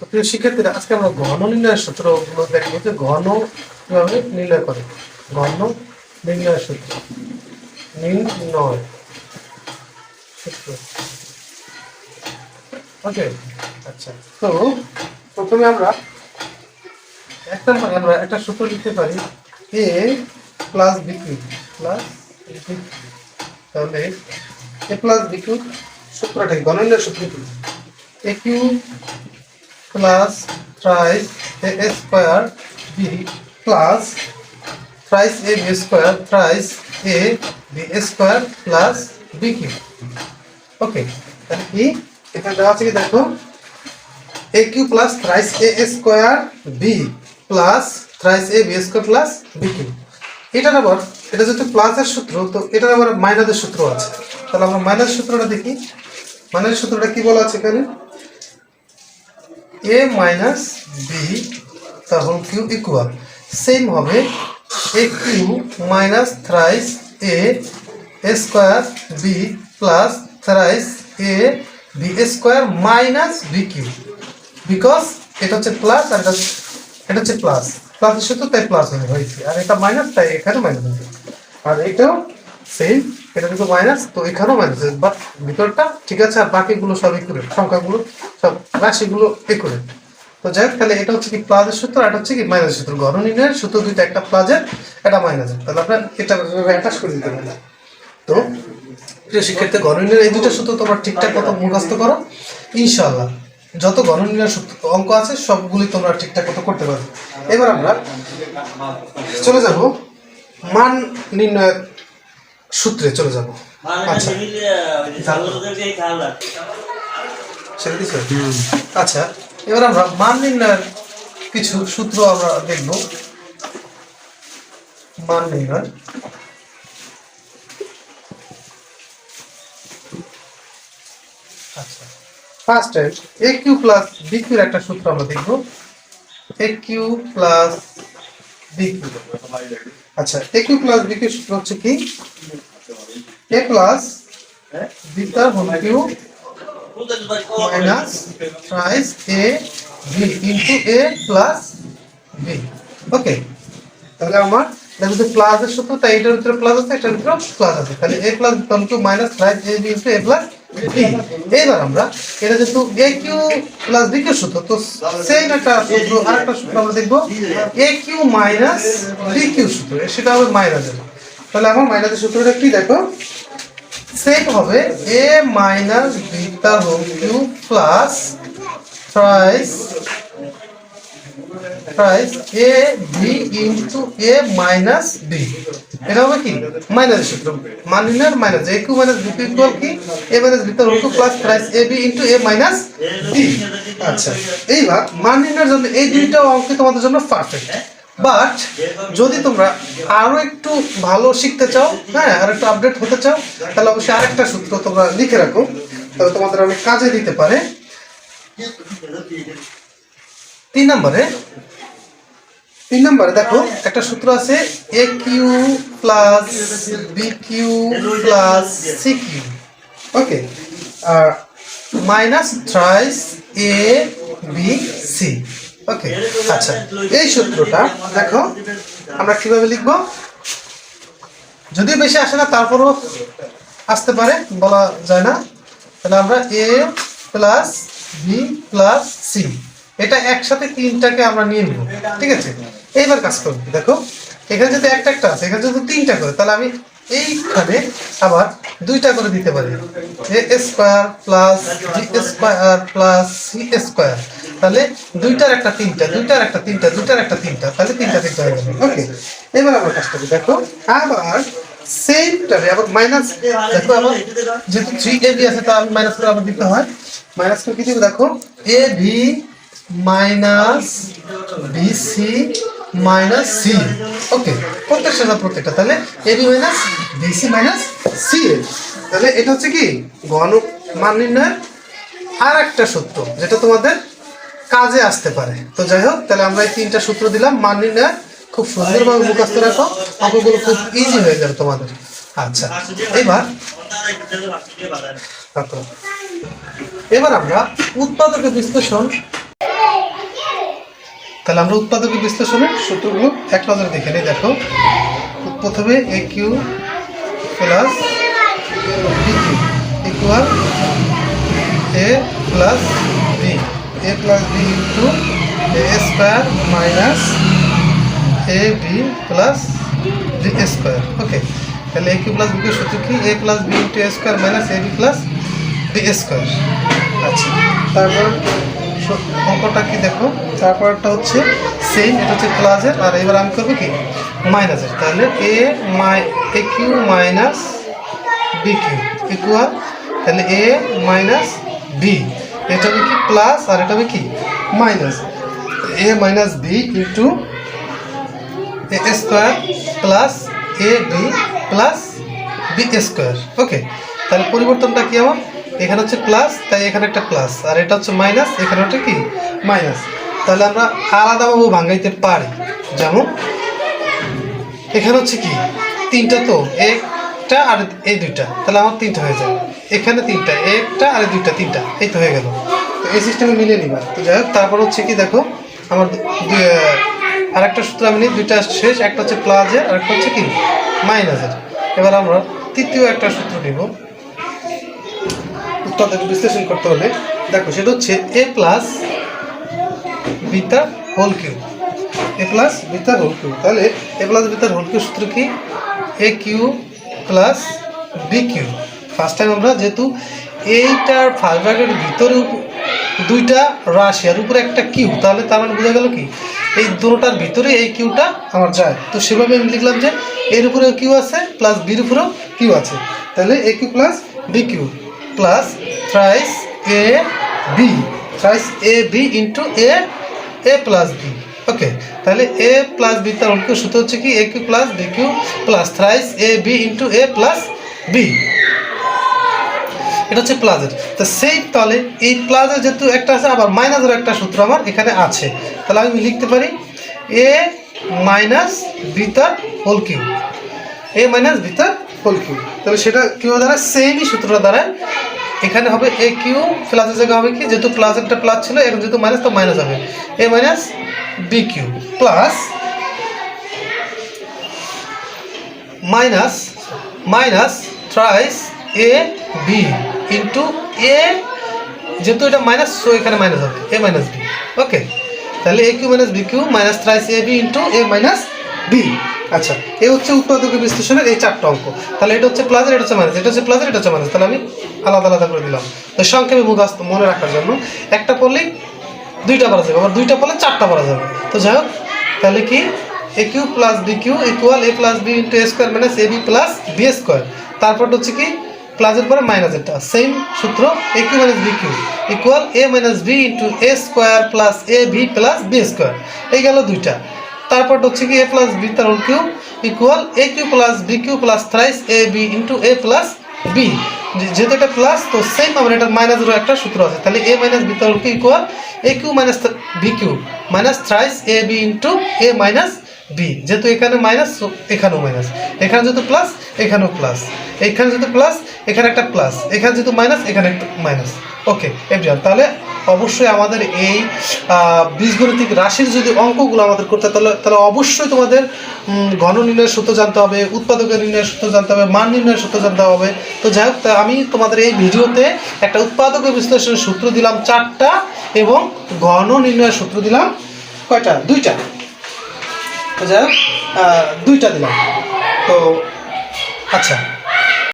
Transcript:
প্রিয় শিক্ষার্থীরা, আজকে আমরা ঘন নির্ণয়ের সূত্রগুলো দেখব যে ঘন কীভাবে নির্ণয় করে। ঘন নির্ণয়ের সূত্র। নির্ণয় সূত্র। ওকে আচ্ছা। তো প্রথমে আমরা এক নম্বরে আমরা একটা সূত্র লিখতে পারি এ প্লাস বি কিউ প্লাস তাহলে এ প্লাস বি কিউ সূত্রটা গণনীয় সূত্র কি? A cube plus thrice a square b plus thrice a b square thrice a b square plus b cube okay তাহলে কি? এখানে দেওয়া আছে কি দেখো? A cube plus thrice a square b plus thrice a b square plus b cube এটার আবার, এটা যেহেতু প্লাসের সূত্র, তো এটার আবার মাইনাসের সূত্র আছে। তাহলে আমরা মাইনাস সূত্রটা দেখি। মাইনাস সূত্রটা কি বলা আছে এখানে? এ মাইনাস বি তার হোল কিউ ইকুয়াল সেম হবে a cube minus thrice a square b plus thrice a b square minus b cube because এটা হচ্ছে প্লাস আর এটা এটা হচ্ছে প্লাস প্লাসের সূত্র তাই প্লাস হয়ে হয়েছে। আর এটা মাইনাস তাই এখানে মাইনাস হয়েছে। আর এটাও সেম এটা কিন্তু মাইনাস তো এখানেও মাইনাস বাট ভিতরটা ঠিক আছে, আর বাকিগুলো সব একুরেট সংখ্যাগুলো সব রাশিগুলো একুরেট তো যাই হোক তাহলে এটা হচ্ছে কি প্লাসের সূত্র এটা হচ্ছে কি মাইনাসের সূত্র। নির্ণয়ের সূত্র দুইটা একটা প্লাসের একটা মাইনাসের। তাহলে আমরা এটা অ্যাটাচ করে দিতে পারি। তো প্রিয় শিক্ষার্থী গণনীয় এই দুটো সূত্র তোমরা ঠিকঠাক মতো মুখস্থ করো। ইনশাআল্লাহ যত গণনীয় সূত্র অঙ্ক আছে সবগুলি তোমরা ঠিকঠাক মতো করতে পারবে এবার আমরা চলে যাব মান নির্ণয়ের সূত্রে চলে যাব। আচ্ছা। ছেড়ে দিছো? আচ্ছা এবার আমরা মান নির্ণয়ের কিছু সূত্র আমরা দেখব। মান নির্ণয়। আচ্ছা first time a cube plus b কিউর একটা সূত্র আমরা দেখব। A cube plus b cube আচ্ছা a cube plus b cube সূত্র হচ্ছে কি? এ প্লাস বি তার whole cube minus thrice a b into a plus b okay তাহলে আমার এটা যদি প্লাস এর সূত্র, তাই এটার ভিতরে প্লাস আছে, এটার ভিতরে প্লাস আছে। তাহলে a plus two minus thrice a b into a plus এইবার আমরা, এটা যেহেতু a cube plus b cube সূত্র, তো সেম একটা সূত্র, আরেকটা সূত্র আমরা দেখব। A cube minus b cube সূত্র, সেটা হবে মাইনাসের তাহলে আমার মাইনাসের সূত্রটা কি দেখো? সেম হবে. এ মাইনাস বি তার whole cube plus thrice thrice a b into a minus b এটা হবে কি? মাইনাস সূত্র। Minus a cube minus b cube equal কি? এ মাইনাস বি তার cube plus thrice a b into a minus b আচ্ছা এইবার মান জন্য এই দুইটা অঙ্ক তোমাদের জন্য পারফেক্ট বাট যদি তোমরা আরও একটু ভালো শিখতে চাও হ্যাঁ আর একটু আপডেট হতে চাও, তাহলে অবশ্যই আরেকটা সূত্র তোমরা লিখে রাখো, তাহলে তোমাদের অনেক কাজে দিতে পারে। তিন নম্বরে তিন নম্বরে দেখো, একটা সূত্র আছে a cube plus b cube plus c cube okay R minus thrice a b c okay আচ্ছা। এই সূত্রটা, দেখো, আমরা কীভাবে লিখব? যদিও বেশি আসে না, তারপরও আসতে পারে, বলা যায় না। তাহলে আমরা a plus b plus c এটা একসাথে তিনটাকে আমরা নিয়ে নিব, ঠিক আছে? এইবার কাজ করব, দেখো, এখানে যদি একটা একটা আছে, এখানে যদি তিনটা করে, তাহলে আমি এইখানে আবার দুইটা করে দিতে পারি। A square plus b square plus c square তাহলে দুইটার একটা তিনটা, দুইটার একটা তিনটা, দুইটার একটা তিনটা, তাহলে তিনটা তিনটা হয়ে ওকে, এবার আমরা কাজটা করি, দেখো, আবার সেমটারে, আবার মাইনাস দেখো আবার, যেহেতু থ্রি এ আছে তা আমি মাইনাস করে আবার দিতে হয়। মাইনাস করে কি দিব, দেখো a v minus b c minus c okay, প্রত্যেকটা না প্রত্যেকটা, তাহলে a b minus b c minus c a তাহলে এটা হচ্ছে কি? ঘন মান নির্ণয়ের আর একটা সূত্র, যেটা তোমাদের কাজে আসতে পারে। তো যাই হোক, তাহলে আমরা এই তিনটা সূত্র দিলাম, মান নির্ণয়। খুব সুন্দরভাবে মুখস্থ রাখো। অঙ্কগুলো খুব ইজি হয়ে যাবে তোমাদের। আচ্ছা এবার এবার আমরা উৎপাদকের বিশ্লেষণ। তাহলে আমরা উৎপাদকের বিশ্লেষণের সূত্রগুলো এক নজরে দেখে নিই, দেখো। প্রথমে a cube plus equal a plus a plus b into a square minus a b plus square okay তাহলে a cube plus b cube সূত্র কি? A plus b into a square minus a b plus b square আচ্ছা। তারপর অঙ্কটা কি দেখো? তারপরটা হচ্ছে সেম এটা হচ্ছে প্লাসের আর এবার আমি করব কি? মাইনাসের তাহলে a my a cube minus b cube equal তাহলে এ মাইনাস বি এটা হবে কি প্লাস আর এটা হবে কি minus a minus b into a square plus a b plus b square okay তাহলে পরিবর্তনটা কি আমার? এখানে হচ্ছে প্লাস তাই এখানে একটা প্লাস আর এটা হচ্ছে মাইনাস এখানে হচ্ছে কি? মাইনাস তাহলে আমরা আলাদাভাবে ভাঙাইতে পারি। যেমন, এখানে হচ্ছে কি? তিনটা তো একটা আর এই দুইটা, তাহলে আমার তিনটা হয়ে যাবে এখানে তিনটা, একটা আর দুইটা, তিনটা, এই তো হয়ে গেল। তো এই সিস্টেমে মিলিয়ে নিবা। তো যাই হোক, তারপর হচ্ছে কি দেখো, আমার আর একটা সূত্র আমি নিই, দুইটা শেষ, একটা হচ্ছে প্লাসের আর একটা হচ্ছে কি? মাইনাসের এবার আমরা তৃতীয় একটা সূত্র নিব। উৎপাদক বিশ্লেষণ করতে হলে। দেখো, সেটা হচ্ছে এ প্লাস বিটা হোল কিউ এ প্লাস বিটার হোল কিউ তাহলে এ প্লাস বিটার হোল কিউ সূত্র কি? A cube plus b cube first time আমরা যেহেতু এইটার ফার্স্ট ব্র্যাকেটের ভিতরে দুইটা রাশি আর উপরে একটা কিউ তাহলে তার মানে বোঝা গেল কি? এই দুটোটার ভিতরে এই কিউটা আমার যায়। তো সেভাবে আমি লিখলাম যে এর উপরেও কিউ আছে প্লাস বির উপরেও কিউ আছে। তাহলে a cube plus b cube plus thrice a b thrice a b into a a plus b okay তাহলে এ প্লাস বি তার অঙ্ক সূত্র হচ্ছে কি? A cube plus b cube plus thrice a b into a plus b এটা হচ্ছে প্লাজের তো সেই তাহলে এই প্লাজের যেহেতু একটা আছে, আবার মাইনাসের একটা সূত্র আমার এখানে আছে। তাহলে আমি লিখতে পারি এ মাইনাস বিতার হোল কিউ এ মাইনাস বিতার হোল কিউ তাহলে সেটা কিউ দ্বারা সেমই সূত্রটা দ্বারায় এখানে হবে এ কিউ প্লাসের জায়গায় হবে কি? যেহেতু প্লাস একটা প্লাস ছিল, এখন যেহেতু মাইনাস তো মাইনাস হবে। A minus b cube plus minus minus thrice a b into a যেহেতু এটা মাইনাস সো এখানে মাইনাস হবে। এ মাইনাস বি ওকে তাহলে a cube minus b cube minus thrice a b into a minus b আচ্ছা এই হচ্ছে উৎপাদকের বিশ্লেষণের এই চারটা অঙ্ক। তাহলে এটা হচ্ছে প্লাসের এটা হচ্ছে মাইনাস এটা হচ্ছে প্লাসের এটা হচ্ছে মাইনাস তাহলে আমি আলাদা আলাদা করে দিলাম। তো সংক্ষেপে মুখাস্ত মনে রাখার জন্য একটা পড়লেই দুইটা পড়া যাবে, আবার দুইটা পড়লে চারটা পড়া যাবে। তো যাই হোক, তাহলে কি? A cube plus b cube equal a plus b into a square minus a b plus b square তারপর হচ্ছে কি? প্লাসের পরে মাইনাস এটা সেম সূত্র a cube minus b cube equal a minus b into a square plus a b plus b square এই গেল দুইটা। তারপর হচ্ছে কি এ প্লাস বি তার cube equal a cube plus b cube plus thrice a b into a plus b যেহেতু এটা plus তো সেম আমার এটা মাইনাসেরও একটা সূত্র আছে। তাহলে এ মাইনাস বি তার whole cube equal a cube minus b cube minus thrice a b into a minus b যেহেতু এখানে মাইনাস এখানেও মাইনাস এখানে যেহেতু প্লাস এখানেও প্লাস এখানে যেহেতু প্লাস এখানে একটা প্লাস এখানে যেহেতু মাইনাস এখানে একটা মাইনাস ওকে এভরিওয়ান তাহলে অবশ্যই আমাদের এই বীজগণিতিক রাশির যদি অঙ্কগুলো আমাদের করতে তাহলে তাহলে অবশ্যই তোমাদের ঘন নির্ণয়ের সূত্র জানতে হবে, উৎপাদকের নির্ণয়ের সূত্র জানতে হবে, মান নির্ণয়ের সূত্র জানতে হবে। তো যাই হোক আমি তোমাদের এই ভিডিওতে একটা উৎপাদকের বিশ্লেষণের সূত্র দিলাম চারটা এবং ঘন নির্ণয়ের সূত্র দিলাম কয়টা? দুইটা। যাই হোক দুইটা দিলাম। তো আচ্ছা।